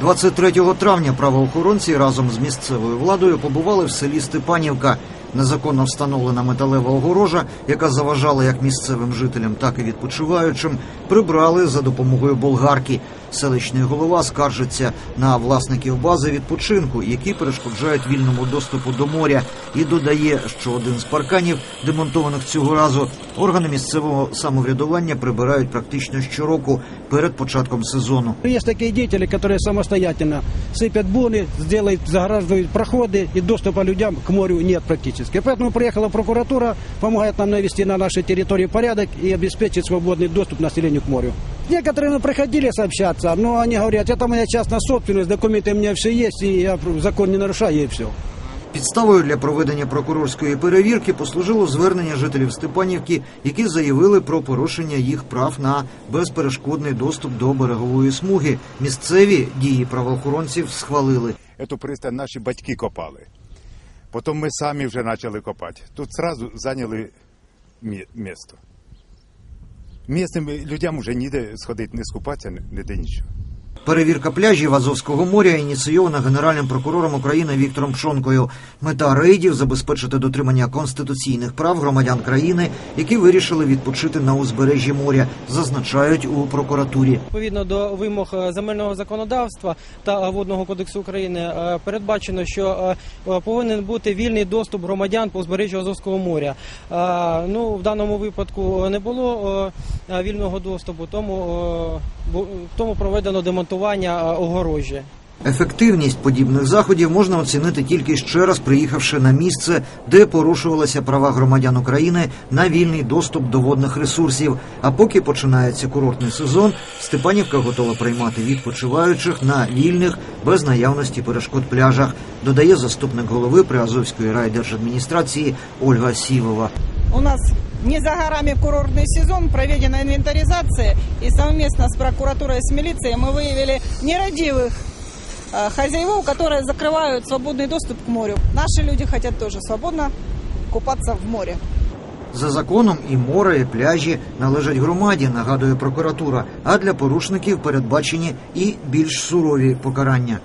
23 травня правоохоронці разом з місцевою владою побували в селі Степанівка. Незаконно встановлена металева огорожа, яка заважала як місцевим жителям, так і відпочиваючим, прибрали за допомогою болгарки. Селищний голова скаржиться на власників бази відпочинку, які перешкоджають вільному доступу до моря, і додає, що один з парканів, демонтованих цього разу, органи місцевого самоврядування прибирають практично щороку перед початком сезону. Есть такие деятели, которые самостоятельно сыпят буны, сделают, заграждают проходы, и доступа людям к морю нет практически. Поэтому приехала прокуратура, помогает нам навести на нашей территории порядок и обеспечить свободный доступ населению к морю. Некоторые мы приходили сообщаться, но они говорят, это моя частная собственность, документы у меня все есть, и я закон не нарушаю, и все. Підставою для проведення прокурорської перевірки послужило звернення жителів Степанівки, які заявили про порушення їх прав на безперешкодний доступ до берегової смуги. Місцеві дії правоохоронців схвалили. Эту пристань наші батьки копали. Потім ми самі вже почали копати. Тут зразу зайняли мі- місто. Місним людям вже ніде сходити, не скупатися, ні- ніде нічого. Перевірка пляжів Азовського моря ініційована генеральним прокурором України Віктором Пшонкою. Мета рейдів забезпечити дотримання конституційних прав громадян країни, які вирішили відпочити на узбережжі моря, зазначають у прокуратурі. Відповідно до вимог е, земельного законодавства та водного кодексу України е, передбачено, що е, повинен бути вільний доступ громадян по узбережжю Азовського моря. Ну в даному випадку не було вільного доступу, тому тому проведено демонтування е, огорожі. Ефективність подібних заходів можна оцінити тільки ще раз приїхавши на місце, де порушувалися права громадян України на вільний доступ до водних ресурсів. А поки починається курортний сезон, Степанівка готова приймати відпочиваючих на вільних без наявності перешкод пляжах, додає заступник голови Приазовської райдержадміністрації Ольга Сівова. У нас не за горами курортный сезон, проведена инвентаризация, и совместно с прокуратурой и с милицией мы выявили нерадивых э, хозяевов, которые закрывают свободный доступ к морю. Наши люди хотят тоже свободно купаться в море. За законом і море, і пляжі належать громаді, нагадує прокуратура. А для порушників передбачені і більш сурові покарання.